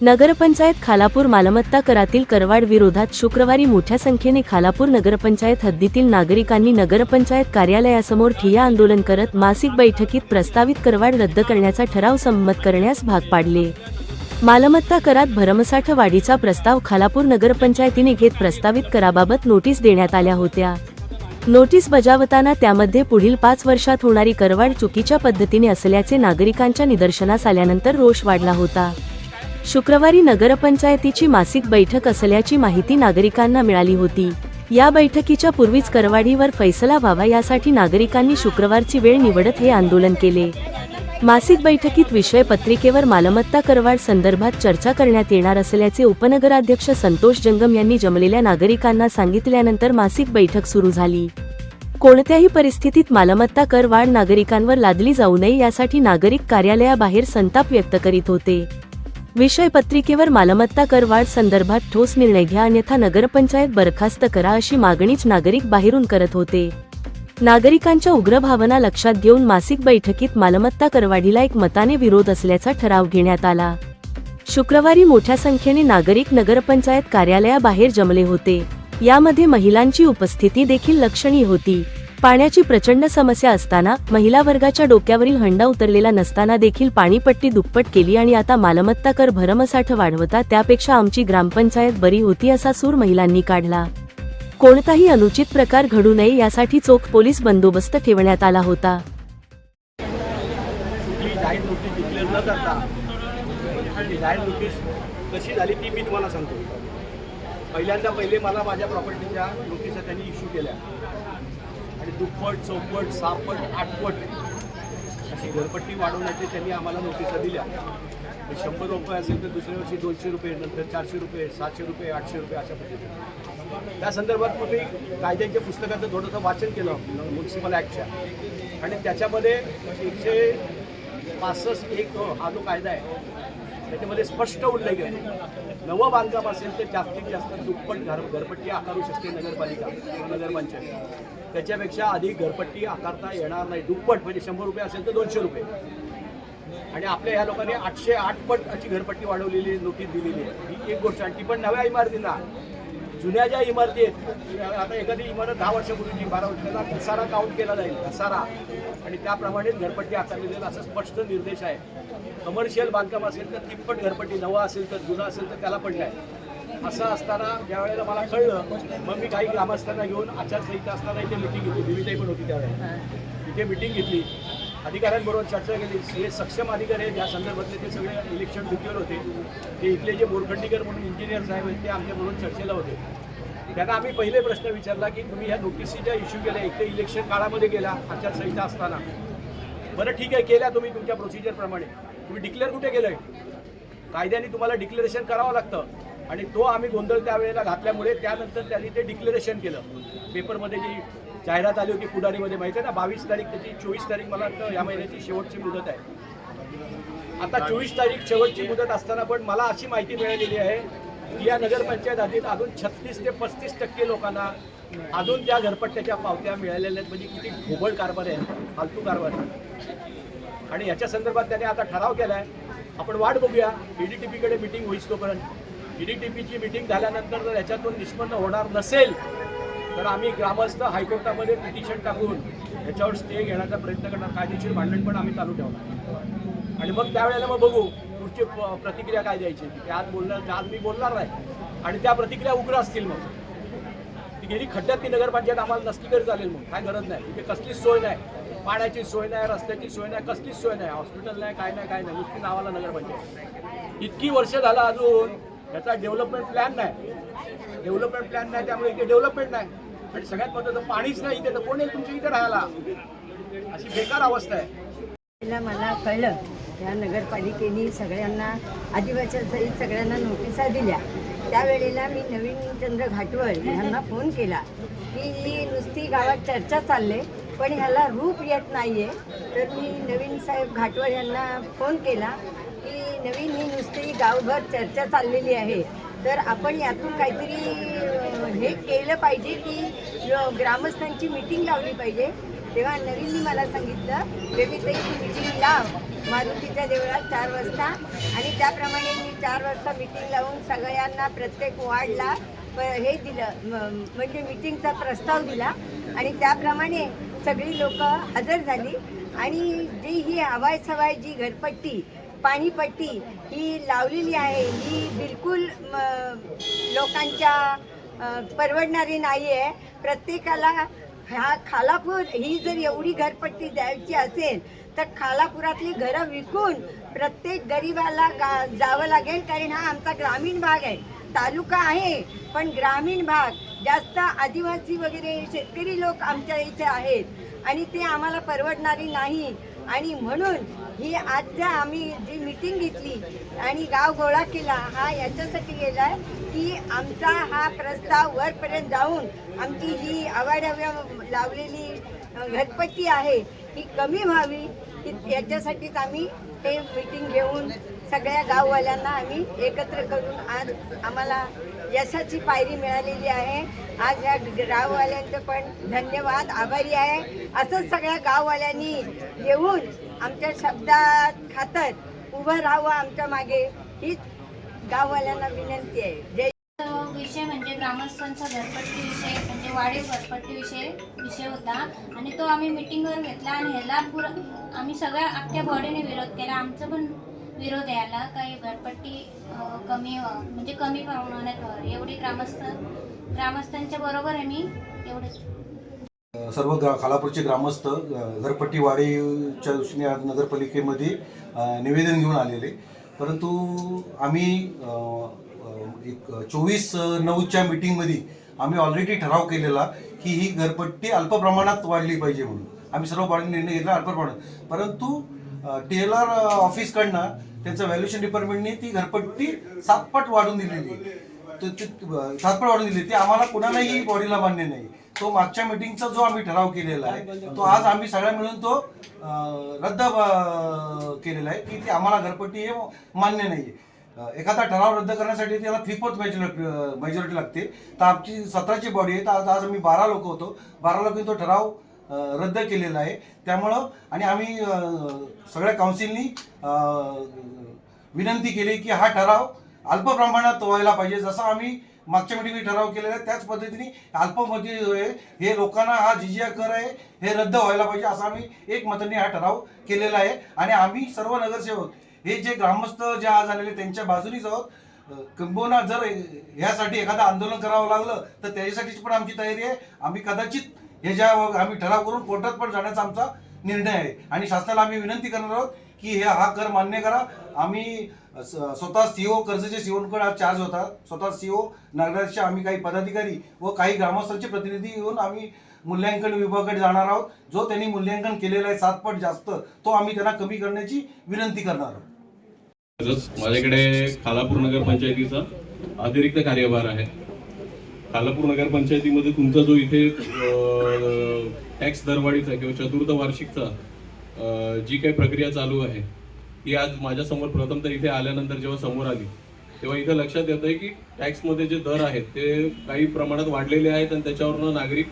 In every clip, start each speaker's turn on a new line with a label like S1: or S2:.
S1: नगरपंचायत खालापूर मालमत्ता करातील करवाढ विरोधात शुक्रवारी मोठ्या संख्येने खालापूर नगरपंचायत हद्दीतील नागरिकांनी नगरपंचायत कार्यालयासमोर ठिय्या आंदोलन करत मासिक बैठकीत प्रस्तावित करवाढ रद्द करण्याचा ठराव संमत करण्यास भाग पाडले. मालमत्ता करात भरमसाठ वाढीचा प्रस्ताव खालापूर नगरपंचायतीने घेत प्रस्तावित कराबाबत नोटीस देण्यात आल्या होत्या. नोटीस बजावताना त्यामध्ये पुढील पाच वर्षात होणारी करवाढ चुकीच्या पद्धतीने असल्याचे नागरिकांच्या निदर्शनास आल्यानंतर रोष वाढला होता. शुक्रवारी नगरपंचायतीची मासिक बैठक असल्याची माहिती नागरिकांना मिळाली होती. या बैठकीच्या पूर्वीच करवाढीवर फैसला व्हावा यासाठी नागरिकांनी शुक्रवारची वेळ निवडत हे आंदोलन केले. मासिक बैठकीत विषय पत्रिकेवर मालमत्ता करवाढ संदर्भात चर्चा करण्यात येणार असल्याचे उपनगराध्यक्ष संतोष जंगम यांनी जमलेल्या नागरिकांना सांगितल्यानंतर मासिक बैठक सुरू झाली. कोणत्याही परिस्थितीत मालमत्ता करवाढ नागरिकांवर लादली जाऊ नये यासाठी नागरिक कार्यालयाबाहेर संताप व्यक्त करीत होते. विषय पत्रिकेवर मालमत्ता कर वाढ संदर्भात ठोस निर्णय घ्या अन्यथा नगरपंचायत बरखास्त करा अशी मागणीच नागरिक बाहेरून करत होते. नागरिकांच्या उग्र भावना लक्षात घेऊन मासिक बैठकीत मालमत्ता करवाढीला एक मताने विरोध असल्याचा ठराव घेण्यात आला. शुक्रवारी मोठ्या संख्येने नागरिक नगरपंचायत कार्यालयाबाहेर जमले होते. यामध्ये महिलांची उपस्थिती देखील लक्षणीय होती. पाण्याची प्रचंड समस्या असताना महिला वर्गाच्या डोक्यावरील हंडा उतरलेला नसताना देखील पाणीपट्टी दुप्पट केली आणि आता मालमत्ता कर भरमसाठ वाढवता त्यापेक्षा आमची ग्रामपंचायत बरी होती असा सूर महिलांनी काढला. कोणताही अनुचित प्रकार घडू नये यासाठी चोख पोलीस बंदोबस्त ठेवण्यात आला होता.
S2: कशी झाली ती मी तुम्हाला सांगतो. पहिल्यांदा पहिले मला माझ्या प्रॉपर्टीच्या नोटिसा त्यांनी इश्यू केल्या. आणि दुप्पट चौपट सापट आठपट अशी घरपट्टी वाढवण्याची त्यांनी आम्हाला नोटिसा दिल्या. शंभर रुपये असेल तर दुसऱ्या वर्षी दोनशे रुपये नंतर चारशे रुपये सातशे रुपये आठशे रुपये अशा पद्धतीने. त्या संदर्भात मग मी कायद्यांच्या पुस्तकाचं थोडंसं वाचन केलं म्युन्सिपल ॲक्टच्या. आणि त्याच्यामध्ये एकशे पासष्ट एक हो, हा जो कायदा आहे त्याच्यामध्ये स्पष्ट उल्लेख आहे. नवं बांधकाम असेल तर जास्तीत जास्त दुप्पट घर घरपट्टी आकारू शकते नगरपालिका नगरपंचायत. त्याच्यापेक्षा अधिक घरपट्टी आकारता येणार नाही. दुप्पट म्हणजे शंभर रुपये असेल तर दोनशे रुपये. आणि आपल्या ह्या लोकांनी आठशे आठ पट अशी घरपट्टी वाढवलेली नोटीस दिलेली आहे. ही एक गोष्ट आणि ती पण नव्या इमारतींना. जुन्या ज्या इमारती आहेत आता एखादी इमारत दहा वर्षापूर्वीची बारा वर्षाला घसारा काउंट केला जाईल घसारा. आणि त्याप्रमाणे घरपट्टी आकारली जाईल असा स्पष्ट निर्देश आहे. कमर्शियल बांधकाम असेल तर तिप्पट घरपट्टी नवं असेल तर जुनं असेल तर त्याला पडलं आहे. असं असताना ज्या वेळेला मला कळलं मग मी काही ग्रामस्थांना घेऊन आचारसंहिता असताना इथे मिटिंग घेतली विविधही पण होती त्यावेळेला. इथे मिटिंग घेतली. अधिकाऱ्यांबरोबर चर्चा केली. हे सक्षम अधिकारी आहेत. या संदर्भातले ते सगळे इलेक्शन ड्युटीवर होते. ते इथले जे बोरखंडीकर म्हणून इंजिनियर साहेब आहेत ते आमच्याबरोबर चर्चेला होते. त्यांना आम्ही पहिले प्रश्न विचारला की तुम्ही ह्या नोटिसी ज्या इश्यू केल्या एक तर इलेक्शन काळामध्ये गेला आचारसंहिता असताना. बरं ठीक आहे केल्या तुम्ही तुमच्या प्रोसिजरप्रमाणे तुम्ही डिक्लेअर कुठे केलं आहे कायद्याने तुम्हाला डिक्लेरेशन करावं लागतं. आणि तो आम्ही गोंधळ त्यावेळेला घातल्यामुळे त्यानंतर त्यांनी ते डिक्लेरेशन केलं. पेपरमध्ये जी जाहिरात आली होती पुढारीमध्ये माहिती आहे ना? बावीस तारीख त्याची चोवीस तारीख मला वाटतं या महिन्याची शेवटची मुदत आहे. आता चोवीस तारीख शेवटची मुदत असताना पण मला अशी माहिती मिळालेली आहे की या नगरपंचायत हद्दीत अजून छत्तीस ते पस्तीस टक्के लोकांना अजून त्या घरपट्ट्याच्या पावत्या मिळालेल्या आहेत म्हणजे किती घोबळ कारभार आहे फालतू कारभार आहे. आणि याच्या संदर्भात त्याने आता ठराव केला आहे आपण वाट बघूया. E ईडीटीपीकडे मिटिंग होईस तोपर्यंत. टी ईडीटीपीची मिटिंग झाल्यानंतर जर याच्यातून निष्पन्न होणार नसेल तर आम्ही ग्रामस्थ हायकोर्टामध्ये पिटिशन टाकून याच्यावर स्टे घेण्याचा प्रयत्न करणार. कायदेशीर भांडण पण आम्ही चालू ठेवणार. आणि मग त्यावेळेला मग बघू पुढची प्रतिक्रिया काय द्यायची. ते आज बोलणार आज मी बोलणार नाही. आणि त्या प्रतिक्रिया उग्र असतील मग. ती गेली खड्ड्यात ती नगरपंचायत आम्हाला नसली तरी चालेल मग. काय गरज नाही. इथे कसलीच सोय नाही. पाण्याची सोय नाही रस्त्याची सोय नाही कसलीच सोय नाही. हॉस्पिटल नाही काय नाही काय नाही. नुसती नावाला नगरपंचायत. इतकी वर्ष झालं अजून याचा डेव्हलपमेंट प्लॅन नाही. डेव्हलपमेंट प्लॅन नाही त्यामुळे इथे डेव्हलपमेंट नाही. आणि सगळ्यात महत्वाचं पाणीच नाही इथे तर कोण येईल तुमच्या इथे राहायला? अशी बेकार अवस्था आहे.
S3: मला कळलं. त्या नगरपालिकेने सगळ्यांना आदिवासी सगळ्यांना नोटिसा दिल्या. त्यावेळेला मी नवीन चंद्र घाटवळ यांना फोन केला. की ही नुसती गावात चर्चा चालले पण ह्याला रूप येत नाही आहे तर मी नवीन साहेब घाटवळ यांना फोन केला की नवीन ही नुसती गावभर चर्चा चाललेली आहे. तर आपण यातून काहीतरी हे केलं पाहिजे की ग्रामस्थांची मिटिंग लावली पाहिजे. तेव्हा नवीननी मला सांगितलं बेबीताई तू मिटिंग लाव मारुतीच्या देवळात चार वाजता आणि त्याप्रमाणे मी चार वाजता मिटिंग लावून सगळ्यांना प्रत्येक वार्डला प- हे दिलं म- म्हणजे मिटिंगचा प्रस्ताव दिला आणि त्याप्रमाणे सगळी लोक हजर झाली आणि जी ही हवाय सवाय जी घरपट्टी पाणीपट्टी ही लावलेली आहे ही बिलकुल म, लोकांच्या परवडणारी नाही आहे प्रत्येकाला ह्या खालापूर ही जर एवढी घरपट्टी द्यायची असेल तर खालापुरातली घरं विकून प्रत्येक गरिबाला गा जावं लागेल कारण हा आमचा ग्रामीण भाग आहे. तालुका आहे पण ग्रामीण भाग जास्त आदिवासी वगैरे शेतकरी लोक आमच्या इथे आहेत. आणि ते आम्हाला परवडणारी नाही. आणि म्हणून ही आजच्या आम्ही जी मिटिंग घेतली आणि गाव गोळा केला हा याच्यासाठी गेला आहे की आमचा हा प्रस्ताव वरपर्यंत जाऊन आमची ही अवाढव्य लावलेली अ, घरपट्टी आहे ही कमी व्हावी याच्यासाठीच आम्ही ते मिटिंग घेऊन सगळ्या गाववाल्यांना आम्ही एकत्र करून आज आम्हाला यशाची पायरी मिळालेली आहे. आज या गाववाल्यांचं पण धन्यवाद आभारी आहे. असंच सगळ्या गाववाल्यांनी येऊन आमच्या शब्दात खातर उभं राहावं आमच्या मागे. हीच गाववाल्यांना विनंती आहे. जय
S4: विषय म्हणजे ग्रामस्थांचा घरपट्टी विषय म्हणजे वाढीव घरपट्टी विषय विषय होता. आणि तो आम्ही मिटिंगवर घेतला आणि ह्याला पुरा आम्ही सगळ्या अख्ख्या बॉडीने विरोध केला. आमचं पण विरोध याला काही घरपट्टी कमी म्हणजे कमी प्रमाणात व्हावी एवढी ग्रामस्थ ग्रामस्थांच्या बरोबर आहे मी एवढंच.
S5: सर्व ग्रा खालापूरचे ग्रामस्थ घरपट्टीवाडीच्या दृष्टीने आज नगरपालिकेमध्ये निवेदन घेऊन आलेले. परंतु आम्ही एक चोवीस नऊच्या मिटिंगमध्ये आम्ही ऑलरेडी ठराव केलेला की ही घरपट्टी अल्प प्रमाणात वाढली पाहिजे म्हणून. आम्ही सर्व पाणी निर्णय घेतला अल्प प्रमाणात. परंतु टेलर ऑफिसकडनं त्यांचं व्हॅल्युएशन डिपार्टमेंटने ती घरपट्टी सातपट वाढून दिलेली आहे. तर ते सातपट वाढून दिली ते आम्हाला कुणालाही बॉडीला मान्य नाही. तो मागच्या मिटिंगचा जो आम्ही ठराव केलेला आहे तो आज आम्ही सगळ्या मिळून तो रद्द केलेला आहे की ती आम्हाला घरपट्टी हे मान्य नाही आहे एखादा ठराव रद्द करण्यासाठी त्याला थ्री फोर्थ मेजॉरिटी लागते. तर आमची सतराची बॉडी आहे. तर आज आज आम्ही बारा लोक होतो. बारा लोकांनी तो ठराव रद्द केलेलं आहे. त्यामुळं आणि आम्ही सगळ्या काउन्सिलनी विनंती केली की हा ठराव अल्प प्रमाणात व्हायला पाहिजे. जसं आम्ही मागच्या मिटिंगने ठराव केलेला आहे त्याच पद्धतीने अल्पमध्ये आहे हे लोकांना हा जिजिया कर आहे हे रद्द व्हायला पाहिजे असं आम्ही एक मताने हा ठराव केलेला आहे. आणि आम्ही सर्व नगरसेवक हे जे ग्रामस्थ जे आज आलेले त्यांच्या बाजूनीच आहोत. किंबहुना जर ह्यासाठी एखादं आंदोलन करावं लागलं तर त्याच्यासाठीची पण आमची तयारी आहे. आम्ही कदाचित हे आम्ही ठराव करून कोर्टात पण जाण्याचा आमचा निर्णय आहे. आणि शासनाला आम्ही विनंती करणार आहोत की हे हा कर मान्य करा. आम्ही स्वतः सीओ कर्जचे सीओकडे आज चार्ज होता. स्वतः सीओ नगराचे आम्ही काही पदाधिकारी व काही ग्रामस्थांचे प्रतिनिधी येऊन आम्ही मूल्यांकन विभागाकडे जाणार आहोत. जो त्यांनी मूल्यांकन केलेलं आहे सात पट जास्त तो आम्ही त्यांना कमी करण्याची विनंती करणार आहोत.
S6: माझ्याकडे खालापूर नगरपंचायतीचा अतिरिक्त कार्यभार आहे. खालापूर नगरपंचायतीमध्ये तुमचा जो इथे टॅक्स दरवाढीचा किंवा चतुर्थ वार्षिकचा जी काही प्रक्रिया चालू आहे ती आज माझ्यासमोर प्रथम तर इथे आल्यानंतर जेव्हा समोर आली तेव्हा इथे लक्षात येत आहे की टॅक्समध्ये जे दर आहेत ते काही प्रमाणात वाढलेले आहेत आणि त्याच्यावरनं नागरिक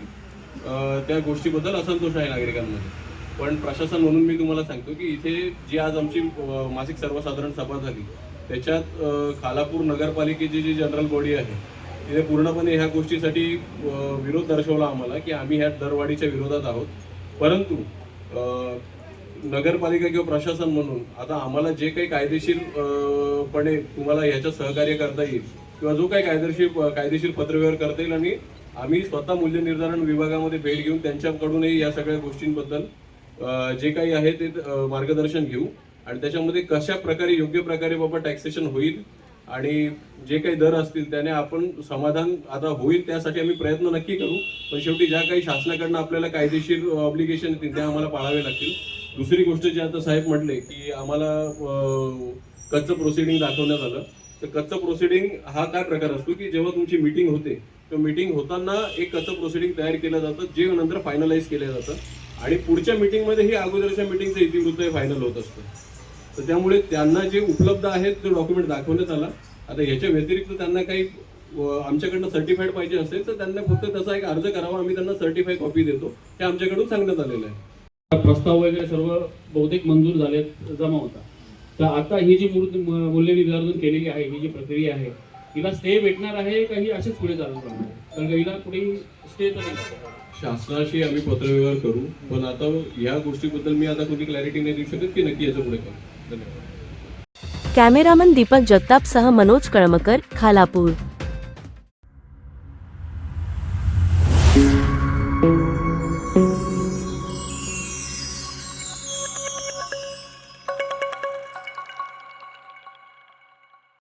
S6: त्या गोष्टीबद्दल असंतोष आहे नागरिकांमध्ये. पण प्रशासन म्हणून मी तुम्हाला सांगतो की इथे जी आज आमची मासिक सर्वसाधारण सभा झाली त्याच्यात खालापूर नगरपालिकेची जी जनरल बॉडी आहे तिथे पूर्णपणे ह्या गोष्टीसाठी विरोध दर्शवला आम्हाला की आम्ही ह्या दरवाढीच्या विरोधात आहोत. परंतु नगरपालिका किंवा प्रशासन म्हणून आता आम्हाला जे काही कायदेशीर पणे तुम्हाला ह्याच्यात सहकार्य करता येईल किंवा जो काही कायदेशीर कायदेशीर पत्रव्यवहार करता येईल आणि आम्ही स्वतः मूल्यनिर्धारण विभागामध्ये भेट घेऊन त्यांच्याकडूनही या सगळ्या गोष्टींबद्दल जे काही आहे ते मार्गदर्शन घेऊ. आणि त्याच्यामध्ये कशा प्रकारे योग्य प्रकारे बाबा टॅक्सेशन होईल आणि जे काही दर असतील त्याने आपण समाधान आता होईल त्यासाठी आम्ही प्रयत्न नक्की करू. पण शेवटी ज्या काही शासनाकडनं आपल्याला कायदेशीर ऑब्लिगेशन येतील त्या आम्हाला पाळावे लागतील. दुसरी गोष्ट जी आता साहेब म्हटले की आम्हाला कच्चं प्रोसिडिंग दाखवण्यात आलं. तर कच्चं प्रोसिडिंग हा काय प्रकार असतो की जेव्हा तुमची मीटिंग होते तर मीटिंग होताना एक कच्चं प्रोसिडिंग तयार केलं जातं जे नंतर फायनलाइज केलं जातं. आणि पुढच्या मीटिंगमध्ये ही अगोदरच्या मीटिंगचं इतिवृत्त हे फायनल होत असतं. तर त्यामुळे त्यांना जे उपलब्ध आहेत ते डॉक्युमेंट दाखवण्यात आला. आता ह्याच्या व्यतिरिक्त त्यांना काही आमच्याकडनं सर्टिफाईड पाहिजे असेल तर त्यांना फक्त त्याचा एक अर्ज करावा. आम्ही त्यांना सर्टिफाईड कॉपी देतो. हे आमच्याकडून सांगण्यात आलेलं आहे.
S7: प्रस्ताव वगैरे सर्व बहुतेक मंजूर झाले जमा होता. तर आता ही जी मूर्त मूल्य निर्धारण केलेली आहे ही जी प्रक्रिया आहे हिला स्टे भेटणार आहे का ही अशीच पुढे चालू राहणार? कारण का हिला पुढे स्टे तर
S6: शासनाशी आम्ही पत्रव्यवहार करू पण आता या गोष्टीबद्दल मी आता कोणी क्लॅरिटी नाही देऊ शकत की नक्की याचं पुढे करू धन्यवाद.
S1: कॅमेरामन दीपक जगतापसह मनोज कळमकर खालापूर.